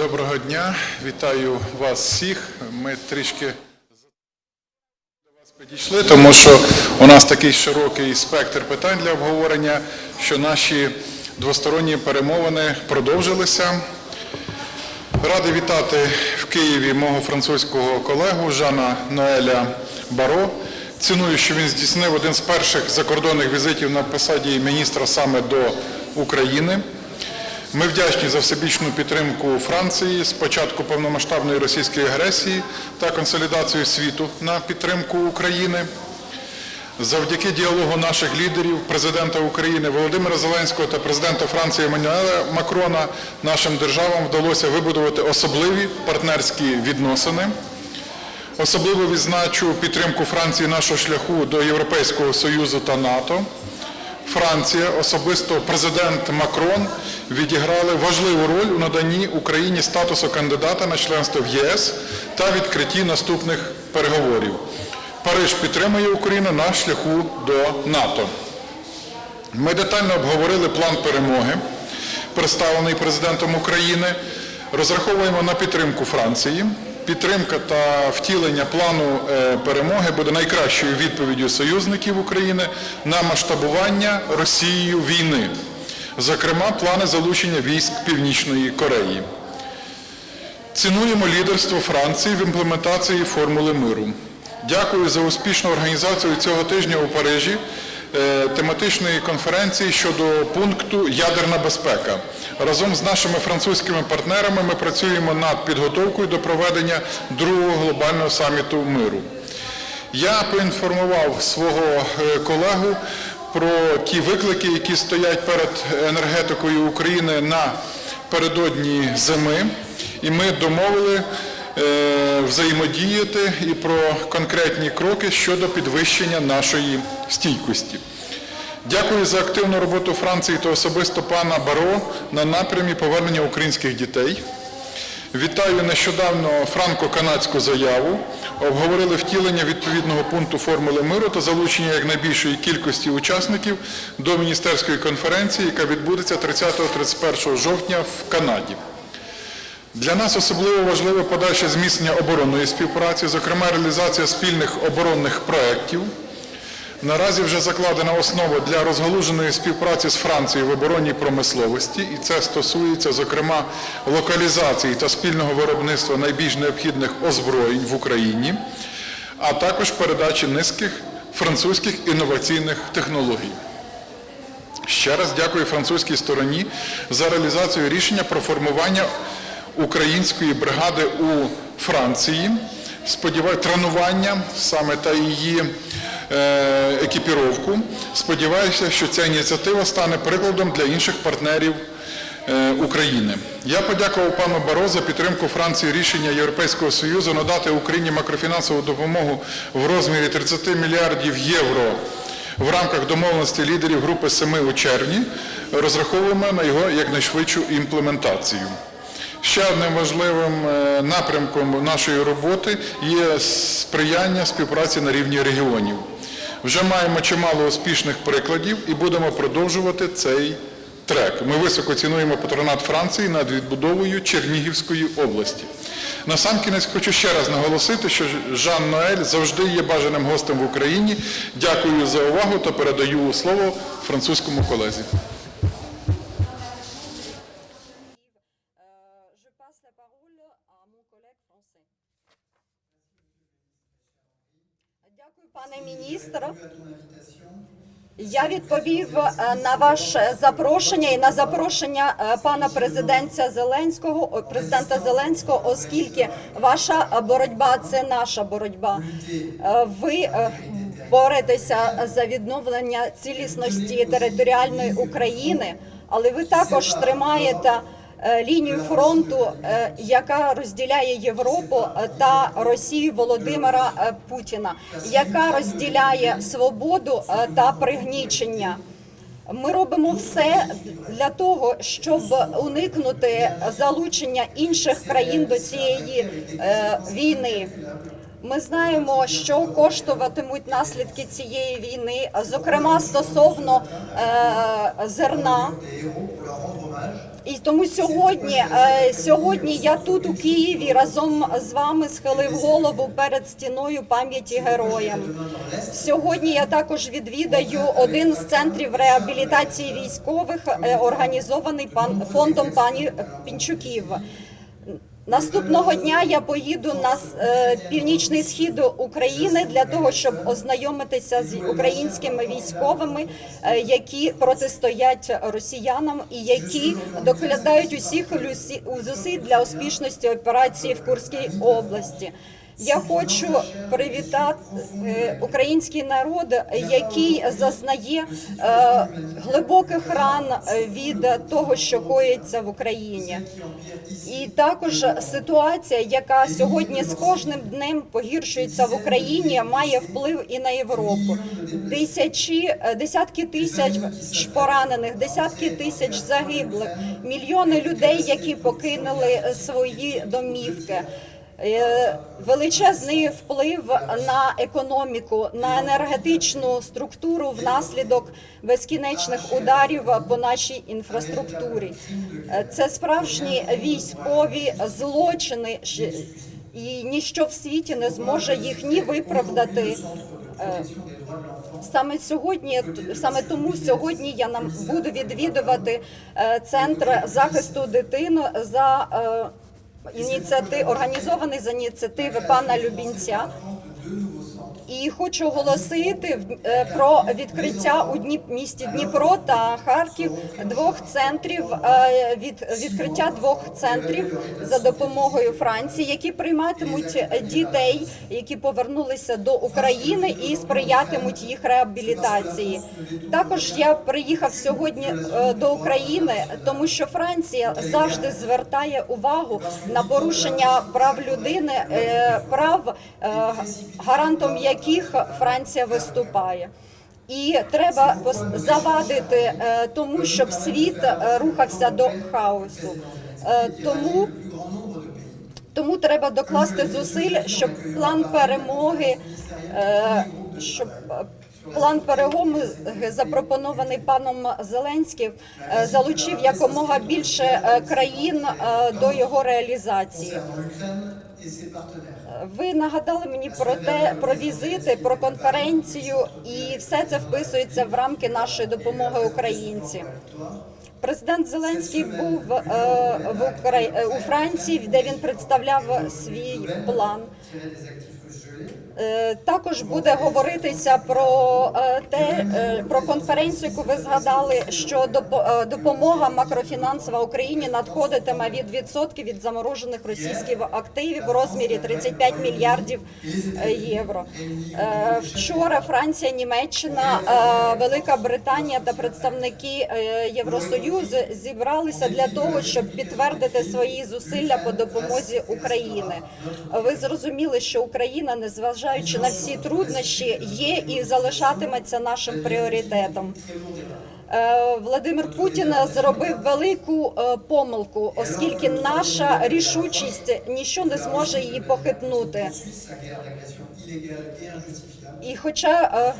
Доброго дня, вітаю вас всіх. Ми трішки до вас підійшли, тому що у нас такий широкий спектр питань для обговорення, що наші двосторонні перемовини продовжилися. Радий вітати в Києві мого французького колегу Жана Ноеля Баро. Ціную, що він здійснив один з перших закордонних візитів на посаді міністра саме до України. Ми вдячні за всебічну підтримку Франції з початку повномасштабної російської агресії та консолідацію світу на підтримку України. Завдяки діалогу наших лідерів, президента України Володимира Зеленського та президента Франції Еммануеля Макрона, нашим державам вдалося вибудувати особливі партнерські відносини. Особливо відзначу підтримку Франції нашого шляху до Європейського Союзу та НАТО. Франція, особисто президент Макрон, відіграли важливу роль у наданні Україні статусу кандидата на членство в ЄС та відкритті наступних переговорів. Париж підтримує Україну на шляху до НАТО. Ми детально обговорили план перемоги, представлений президентом України. Розраховуємо на підтримку Франції. Підтримка та втілення плану е, перемоги буде найкращою відповіддю союзників України на масштабування Росією війни, зокрема, плани залучення військ Північної Кореї. Цінуємо лідерство Франції в імплементації формули миру. Дякую за успішну організацію цього тижня у Парижі тематичної конференції щодо пункту Ядерна безпека. Разом з нашими французькими партнерами ми працюємо над підготовкою до проведення другого глобального саміту миру. Я поінформував свого е, колегу про ті виклики, які стоять перед енергетикою України напередодні зими, і ми домовили е, взаємодіяти і про конкретні кроки щодо підвищення нашої стійкості. Дякую за активну роботу Франції та особисто пана Баро на напрямі повернення українських дітей. Вітаю нещодавно франко-канадську заяву. Обговорили втілення відповідного пункту формули миру та залучення якнайбільшої кількості учасників до міністерської конференції, яка відбудеться 30-31 жовтня в Канаді. Для нас особливо важливе подальше зміцнення оборонної співпраці, зокрема реалізація спільних оборонних проєктів. Наразі вже закладена основа для розгалуженої співпраці з Францією в оборонній промисловості, і це стосується, зокрема, локалізації та спільного виробництва найбільш необхідних озброєнь в Україні, а також передачі низьких французьких інноваційних технологій. Ще раз дякую французькій стороні за реалізацію рішення про формування української бригади у Франції. Сподіваю, тренування саме та її е, екіпіровку. Сподіваюся, що ця ініціатива стане прикладом для інших партнерів е, України. Я подякував пану Баро за підтримку Франції рішення Європейського Союзу надати Україні макрофінансову допомогу в розмірі 30 мільярдів євро в рамках домовленості лідерів групи семи у червні. Розраховуємо на його якнайшвидшу імплементацію. Ще одним важливим е, напрямком нашої роботи є сприяння співпраці на рівні регіонів. Вже маємо чимало успішних прикладів і будемо продовжувати цей трек. Ми високо цінуємо патронат Франції над відбудовою Чернігівської області. Насамкінець хочу ще раз наголосити, що Жан Ноель завжди є бажаним гостем в Україні. Дякую за увагу та передаю слово французькому колезі. Міністр. Я відповів е, на ваше запрошення і на запрошення е, пана президента Зеленського, президента Зеленського, оскільки ваша боротьба це наша боротьба. Е, Ви боретеся за відновлення цілісності територіальної України, але ви також тримаєте лінію фронту, е, яка розділяє Європу е, та Росію Володимира е, Путіна, яка розділяє свободу е, та пригнічення. Ми робимо все для того, щоб уникнути залучення інших країн до цієї е, війни. Ми знаємо, що коштуватимуть наслідки цієї війни, зокрема стосовно е, зерна. І тому сьогодні, е, сьогодні я тут у Києві разом з вами схилив голову перед стіною пам'яті героям. Сьогодні я також відвідаю один з центрів реабілітації військових, е, організований пан фондом пані Пінчуків. Наступного дня я поїду на е, північний схід України для того, щоб ознайомитися з українськими військовими, е, які протистоять росіянам і які докладають усіх зусиль для успішності операції в Курській області. Я хочу привітати е, український народ, який зазнає е, глибоких ран е, від того, що коїться в Україні. І також ситуація, яка сьогодні з кожним днем погіршується в Україні, має вплив і на Європу. Тисячі, десятки тисяч поранених, десятки тисяч загиблих, мільйони людей, які покинули свої домівки. Е, Величезний вплив на економіку, на енергетичну структуру внаслідок безкінечних ударів по нашій інфраструктурі. Е, Це справжні військові злочини, і ніщо в світі не зможе їх ні виправдати. е, Саме сьогодні, саме тому сьогодні я нам буду відвідувати центр захисту дитини за ініціатив, організований за ініціативи пана Любінця. І хочу оголосити е, про відкриття у Дніп, місті Дніпро та Харків двох центрів е, від відкриття двох центрів за допомогою Франції, які прийматимуть дітей, які повернулися до України і сприятимуть їх реабілітації. Також я приїхав сьогодні е, до України, тому що Франція завжди звертає увагу на порушення прав людини, прав гарантом яких Франція виступає. І треба завадити е, тому, щоб світ е, рухався до хаосу. Е, Тому тому треба докласти зусиль, щоб план перемоги, щоб план перемоги, запропонований паном Зеленським, залучив якомога більше країн до його реалізації. Ви нагадали мені про те, про візити, про конференцію, і все це вписується в рамки нашої допомоги українці. Президент Зеленський був е, в Украї... е, у Франції, де він представляв свій план. Е, Також буде говоритися про е, те, е, про конференцію, яку ви згадали, що допомога макрофінансова Україні надходитиме від відсотків від заморожених російських активів в розмірі 35 мільярдів євро. Вчора Франція, Німеччина, Велика Британія та представники Євросоюзу зібралися для того, щоб підтвердити свої зусилля по допомозі України. Ви зрозуміли, що Україна, незважаючи на всі труднощі, є і залишатиметься нашим пріоритетом. Е, Владимир Путін зробив велику е, помилку, оскільки наша рішучість ніщо не зможе її похитнути. І хоча е,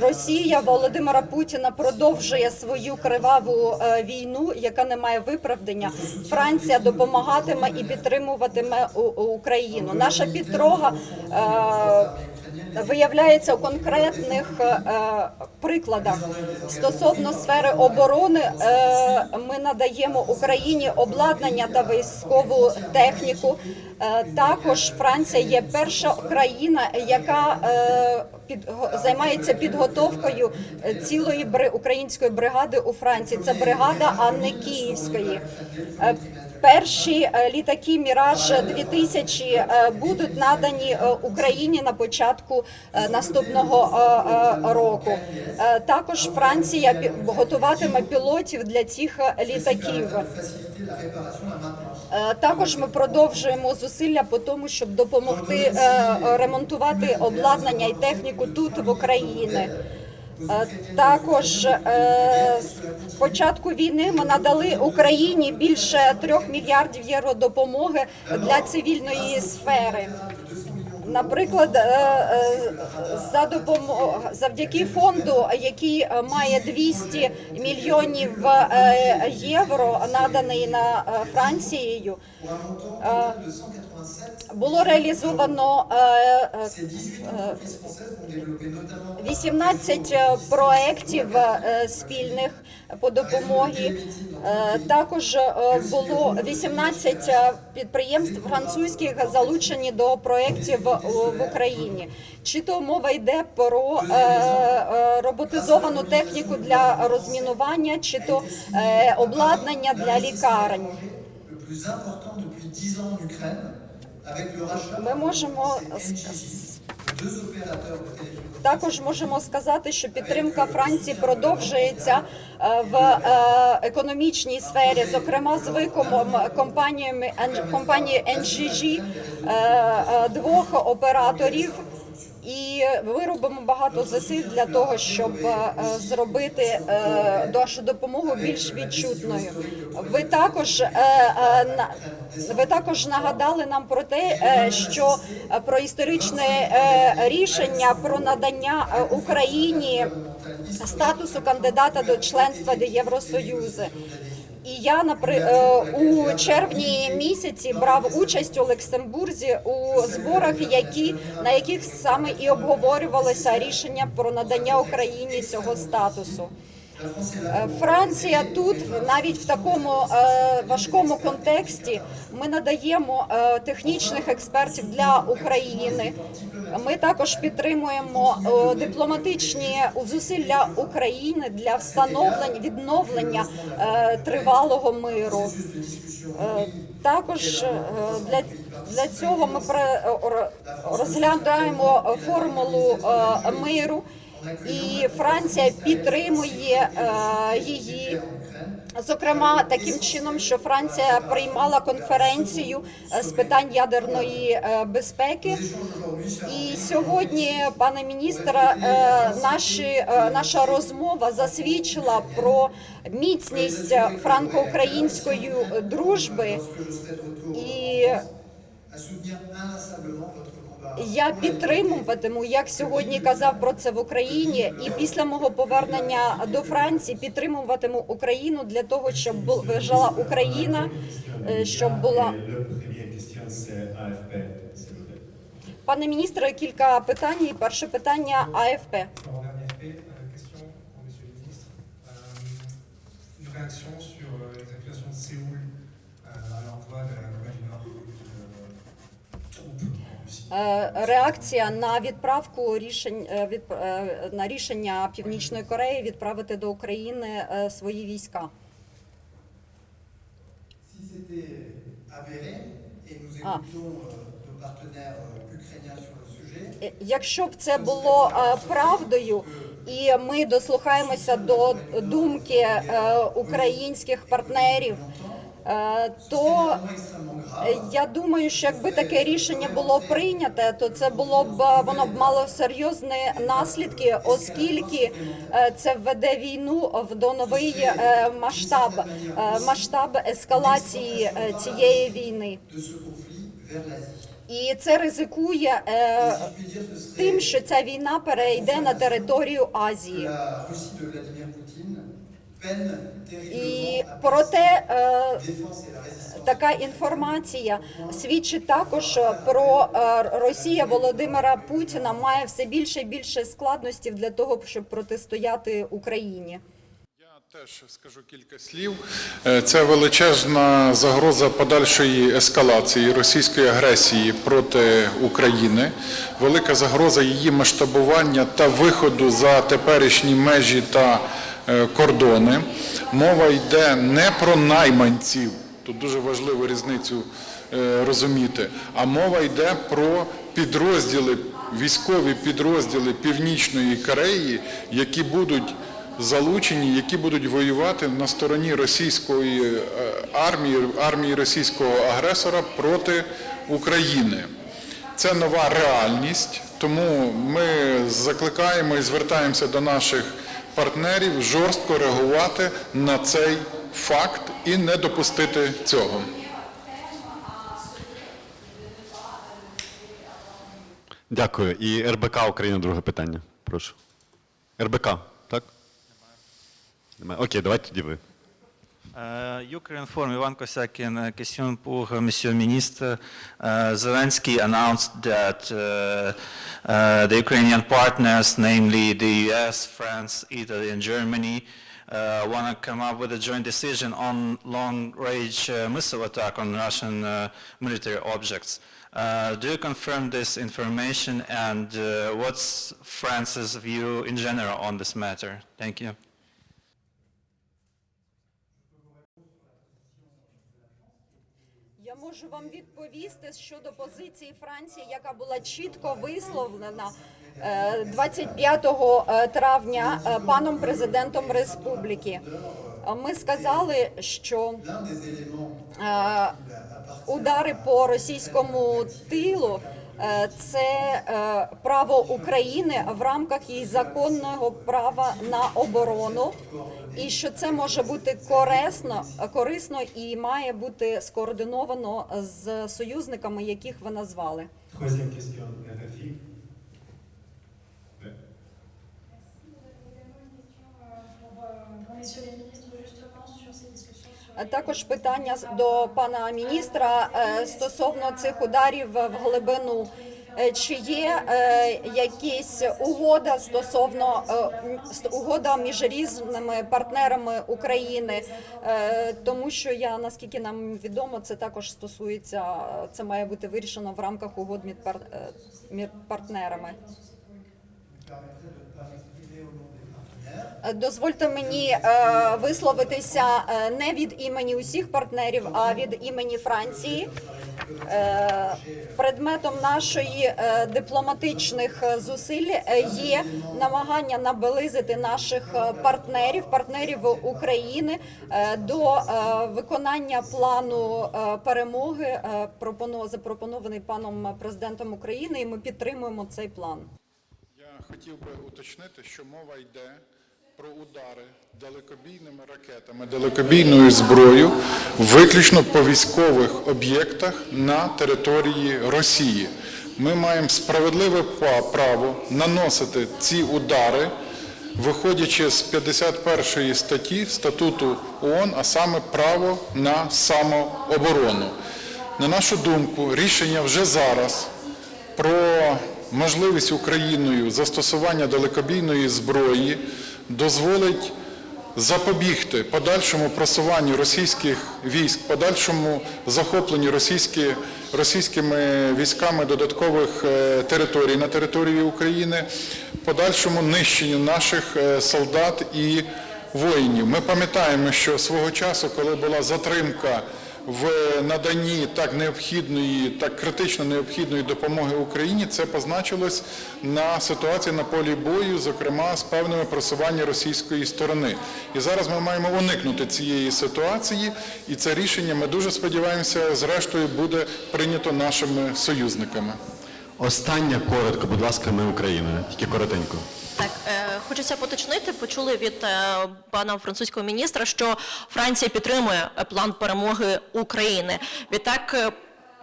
Росія Володимира Путіна продовжує свою криваву війну, яка не має виправдання, Франція допомагатиме і підтримуватиме Україну. Наша підтрога виявляється у конкретних е, прикладах стосовно сфери оборони. е, Ми надаємо Україні обладнання та військову техніку. Е, Також Франція є перша країна, яка е, під займається підготовкою цілої української бригади у Франції. Це бригада Анни Київської. Е, Перші літаки Міраж 2000 е, будуть надані Україні на початку наступного року. Також Франція готуватиме пілотів для цих літаків. Е, Також ми продовжуємо зусилля по тому, щоб допомогти е, ремонтувати обладнання і техніку тут в Україні. Е, Також з початку війни ми надали Україні більше трьох мільярдів євро допомоги для цивільної сфери. Наприклад, е, е, за допомо... завдяки фонду, який має 200 мільйонів е, євро, наданий на Францією, pour un montant total de 187. було реалізовано е, е, 18 entreprises françaises vont développer notamment 18 е, проєктів спільних по допомогі. Е, Також е, було 18 е, підприємств французьких залучені до проєктів в Україні. Чи то мова йде про роботизовану техніку для розмінування, чи то обладнання для лікарень. le plus important depuis 10 ans en Ukraine, avec le rachat Ми можемо Також можемо сказати, що підтримка Франції продовжується е, в е, економічній сфері, зокрема з викупом компаніями компанії NGG е, двох операторів. І ми робимо багато зусиль для того, щоб е, зробити е, нашу допомогу більш відчутною. Ви також е, е, ви також нагадали нам про те, е, що е, про історичне е, рішення про надання е, Україні статусу кандидата до членства до Євросоюзу. І я напри... е, у червні місяці брав участь у Люксембурзі у зборах, які на яких саме і обговорювалося рішення про надання Україні цього статусу. Е, Франція тут навіть в такому е, важкому контексті ми надаємо технічних експертів для України. Ми також підтримуємо е, дипломатичні зусилля України для встановлення відновлення е, тривалого миру. Е, Також для, для цього ми розглядаємо формулу миру, і Франція підтримує її. Зокрема, таким чином, що Франція приймала конференцію е, з питань ядерної е, безпеки. І сьогодні, пане міністре, е, наші, наша розмова засвідчила про міцність франко-української дружби. І я підтримуватиму, як сьогодні казав про це в Україні, і після мого повернення до Франції підтримуватиму Україну для того, щоб вижила Україна, е, щоб була пане міністре. Кілька питань. Перше питання АФП. Euh. Euh, réaction sur euh, les accusations de Séoul euh, à l'envoi de la Corée du Nord de troupes. Е, Реакція на відправку рішень е, від е, на рішення Північної Кореї відправити до України е, свої війська. Écoutons euh, euh, Е, Якщо б це було е, правдою, і ми дослухаємося до думки е, українських партнерів, е, то е, я думаю, що якби таке рішення було прийняте, то це було б воно б мало серйозні наслідки, оскільки е, це введе війну в до новий е, масштаб, масштаб ескалації цієї війни. І це ризикує е, тим, що ця війна перейде на територію Азії. І проте е, така інформація свідчить також про е, Росія Володимира Путіна має все більше і більше складностей для того, щоб протистояти Україні. Теж скажу кілька слів. Е, Це величезна загроза подальшої ескалації російської агресії проти України, велика загроза її масштабування та виходу за теперішні межі та е, кордони. Мова йде не про найманців, тут дуже важливо різницю е, розуміти, а мова йде про підрозділи, військові підрозділи Північної Кореї, які будуть залучені, які будуть воювати на стороні російської е, армії, армії російського агресора проти України. Це нова реальність, тому ми закликаємо і звертаємося до наших партнерів жорстко реагувати на цей факт і не допустити цього. Дякую. І РБК Україна, друге питання. Прошу. РБК, так? Немає. Окей, давайте тоді ви. Euh, Ukrinform, Ivan Kosakin, question uh, Monsieur le Ministre. Uh, Zelensky announced that uh, uh, the Ukrainian partners, namely the US, France, Italy, and Germany, uh, want to come up with a joint decision on long-range uh, missile attack on Russian uh, military objects. Uh, do you confirm this information and uh, what's France's view in general on this matter? Thank you. Я можу вам відповісти щодо позиції Франції, яка була чітко висловлена е, 25 травня е, паном президентом республіки. Е, Ми сказали, що е, удари по російському тилу е, це е, право України в рамках її законного права на оборону, і що це може бути корисно, корисно і має бути скоординовано з союзниками, яких ви назвали. Sur А Також питання до пана міністра е, стосовно цих ударів в глибину. Е, Чи є е, якісь угода стосовно е, угода між різними партнерами України? Тому що я наскільки нам відомо, це також стосується, це має бути вирішено в рамках угод між пар- між партнерами. Дозвольте мені висловитися не від імені усіх партнерів, а від імені Франції. Е, предметом нашої е, дипломатичних е, зусиль є намагання наблизити наших партнерів, партнерів України до виконання плану перемоги, пропоно- запропонований паном президентом України, і ми підтримуємо цей план. Я хотів би уточнити, що мова йде про удари далекобійними ракетами, далекобійною зброєю, виключно по військових об'єктах на території Росії. Ми маємо справедливе право наносити ці удари, виходячи з 51 статті статуту ООН, а саме право на самооборону. На нашу думку, рішення вже зараз про можливість Україною застосування далекобійної зброї дозволить запобігти подальшому просуванню російських військ, подальшому захопленню російські, російськими військами додаткових е, територій на території України, подальшому нищенню наших е, солдат і воїнів. Ми пам'ятаємо, що свого часу, коли була затримка в наданні так необхідної, так критично необхідної допомоги Україні, це позначилось на ситуації на полі бою, зокрема з певними просування російської сторони. І зараз ми маємо уникнути цієї ситуації, і це рішення, ми дуже сподіваємося, зрештою буде прийнято нашими союзниками. Остання коротко, будь ласка, ми Україна. Тільки коротенько. Так, е, хочеться поточнити. Почули від е, пана французького міністра, що Франція підтримує е, план перемоги України. Відтак. е,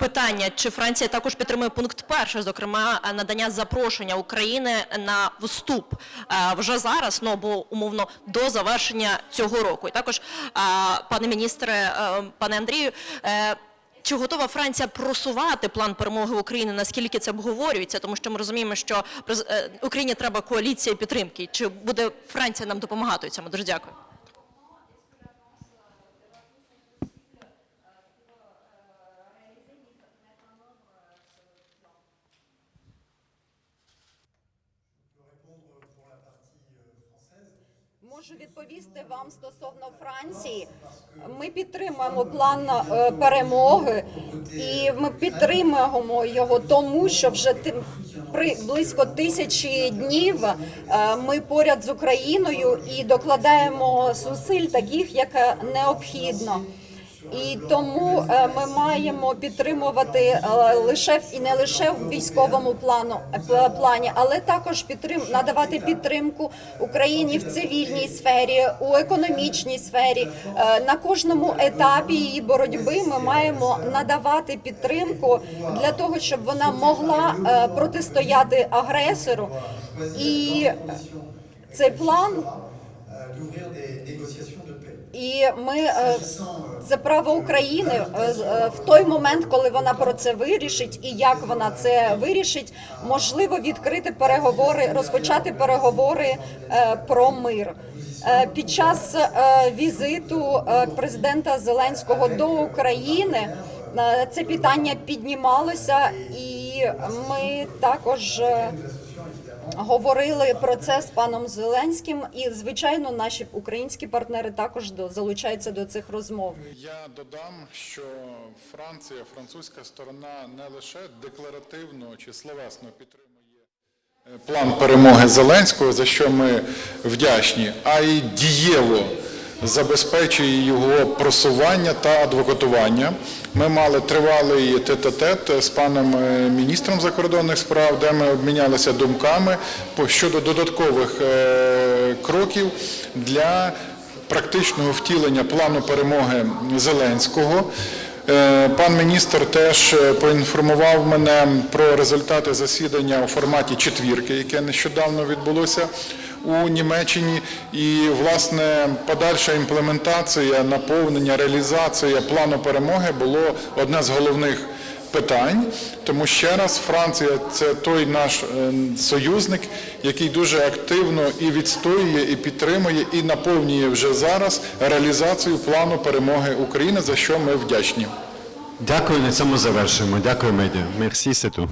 Питання, чи Франція також підтримує пункт перший, зокрема надання запрошення України на вступ вже зараз, ну бо умовно до завершення цього року. І також, пане міністре, пане Андрію, чи готова Франція просувати план перемоги України? Наскільки це обговорюється? Тому що ми розуміємо, що е, Україні треба коаліція підтримки. Чи буде Франція нам допомагати у цьому? Дуже дякую. Можу відповісти вам стосовно Франції. Ми підтримуємо план е, перемоги, і ми підтримуємо його тому, що вже при близько тисячі днів е, ми поряд з Україною і докладаємо зусиль таких, як е, необхідно. І тому е, ми маємо підтримувати е, лише і не лише в військовому плану е, плані, але також підтрим надавати підтримку Україні в цивільній сфері, у економічній сфері. На кожному етапі її боротьби ми маємо надавати підтримку для того, щоб вона могла протистояти агресору. І цей план і ми це право України е, е, в той момент, коли вона про це вирішить, і як вона це вирішить, можливо відкрити переговори, розпочати переговори е, про мир. Під час візиту президента Зеленського до України це питання піднімалося, і ми також. Говорили про це з паном Зеленським, і звичайно, наші українські партнери також залучаються до цих розмов. Я додам, що Франція, французька сторона не лише декларативно чи словесно підтримує е, план перемоги Зеленського, за що ми вдячні, а й дієво забезпечує його просування та адвокатування. Ми мали тривалий тет-а-тет з паном е, міністром закордонних справ, де ми обмінялися думками щодо додаткових е, кроків для практичного втілення плану перемоги Зеленського. Е, Пан міністр теж поінформував мене про результати засідання у форматі четвірки, яке нещодавно відбулося у Німеччині. І, власне, подальша імплементація, наповнення, реалізація плану перемоги було одне з головних питань. Тому ще раз, Франція це той наш е, союзник, який дуже активно і відстоює, і підтримує, і наповнює вже зараз реалізацію плану перемоги України, за що ми вдячні. Дякую, на цьому завершуємо. Дякую, медіа. Мерсі, сету.